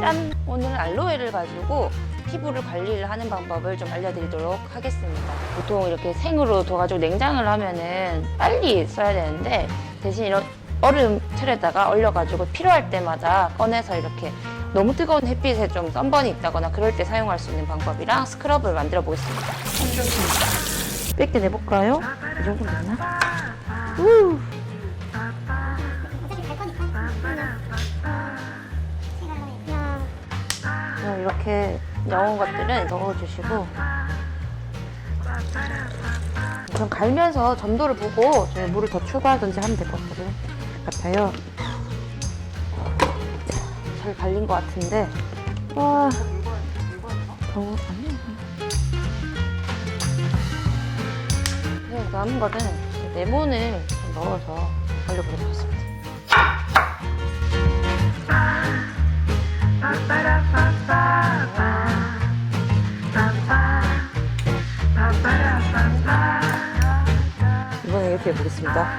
짠! 오늘 알로에를 가지고 피부를 관리를 하는 방법을 좀 알려드리도록 하겠습니다. 보통 이렇게 생으로 둬가지고 냉장을 하면은 빨리 써야 되는데 대신 이런 얼음 틀에다가 얼려가지고 필요할 때마다 꺼내서 이렇게 너무 뜨거운 햇빛에 좀 썬번이 있다거나 그럴 때 사용할 수 있는 방법이랑 스크럽을 만들어 보겠습니다. 뺄게 내볼까요? 이 정도 되나? 우! 이렇게 넣은 것들은 넣어주시고 그럼 갈면서 점도를 보고 물을 더 추가하든지 하면 될 것 같아요. 자, 잘 갈린 것 같은데 와 너무 아니야. 그냥 남은 거는 레몬을 좀 넣어서 갈려보도록 하겠습니다. 이번에 이렇게 해보겠습니다.